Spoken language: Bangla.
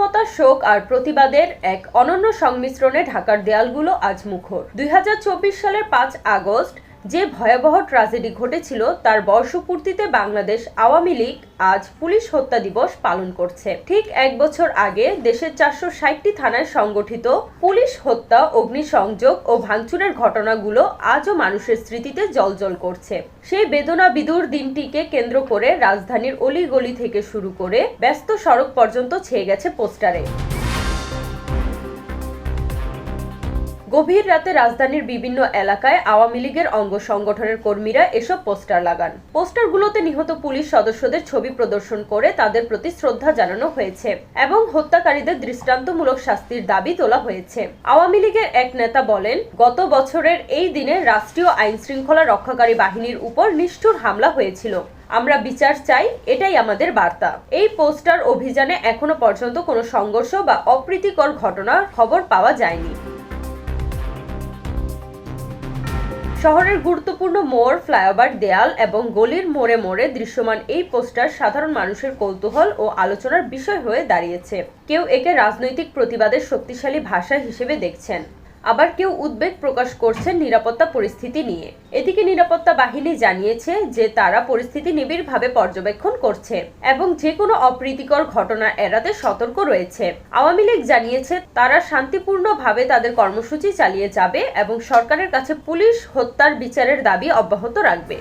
নীরবতা শোক আর প্রতিবাদের এক অনন্য সংমিশ্রণে ঢাকার দেয়ালগুলো আজ মুখর। দুই হাজার চব্বিশ সালের পাঁচ আগস্ট যে ভয়াবহ ট্রাজেডি ঘটেছিল তার বর্ষপূর্তিতে বাংলাদেশ আওয়ামী লীগ আজ পুলিশ হত্যা দিবস পালন করছে। ঠিক এক বছর আগে দেশের চারশো ষাটটি থানায় সংগঠিত পুলিশ হত্যা, অগ্নিসংযোগ ও ভাঙচুরের ঘটনাগুলো আজও মানুষের স্মৃতিতে জলজল করছে। সেই বেদনা বিদুর দিনটিকে কেন্দ্র করে রাজধানীর অলিগলি থেকে শুরু করে ব্যস্ত সড়ক পর্যন্ত ছেয়ে গেছে পোস্টারে। গভীর রাতে রাজধানীর বিভিন্ন এলাকায় আওয়ামী লীগের অঙ্গ সংগঠনের কর্মীরা এসব পোস্টার লাগান। পোস্টারগুলোতে নিহত পুলিশ সদস্যদের ছবি প্রদর্শন করে তাদের প্রতি শ্রদ্ধা জানানো হয়েছে এবং হত্যাকারীদের দৃষ্টান্তমূলক শাস্তির দাবি তোলা হয়েছে। আওয়ামী লীগের এক নেতা বলেন, গত বছরের এই দিনে রাষ্ট্রীয় আইন শৃঙ্খলা রক্ষাকারী বাহিনীর উপর নিষ্ঠুর হামলা হয়েছিল। আমরা বিচার চাই, এটাই আমাদের বার্তা। এই পোস্টার অভিযানে এখনও পর্যন্ত কোনো সংঘর্ষ বা অপ্রীতিকর ঘটনার খবর পাওয়া যায়নি। শহরের গুরুত্বপূর্ণ মোড়, ফ্লাইওভার, দেয়াল এবং গলির মোড়ে মোড়ে দৃশ্যমান এই পোস্টার সাধারণ মানুষের কৌতূহল ও আলোচনার বিষয় হয়ে দাঁড়িয়েছে। কেউ একে রাজনৈতিক প্রতিবাদের শক্তিশালী ভাষা হিসেবে দেখছেন। আবার কেউ উদ্বেগ প্রকাশ করছেন নিরাপত্তা পরিস্থিতি নিয়ে। এদিকে নিরাপত্তা বাহিনী জানিয়েছে যে তারা পরিস্থিতি নিবিড়ভাবে পর্যবেক্ষণ করছে এবং যে কোনো অপ্রীতিকর ঘটনা এড়াতে সতর্ক রয়েছে। আওয়ামী লীগ জানিয়েছে তারা শান্তিপূর্ণভাবে তাদের কর্মসূচি চালিয়ে যাবে এবং সরকারের কাছে পুলিশ হত্যার বিচারের দাবি অব্যাহত রাখবে।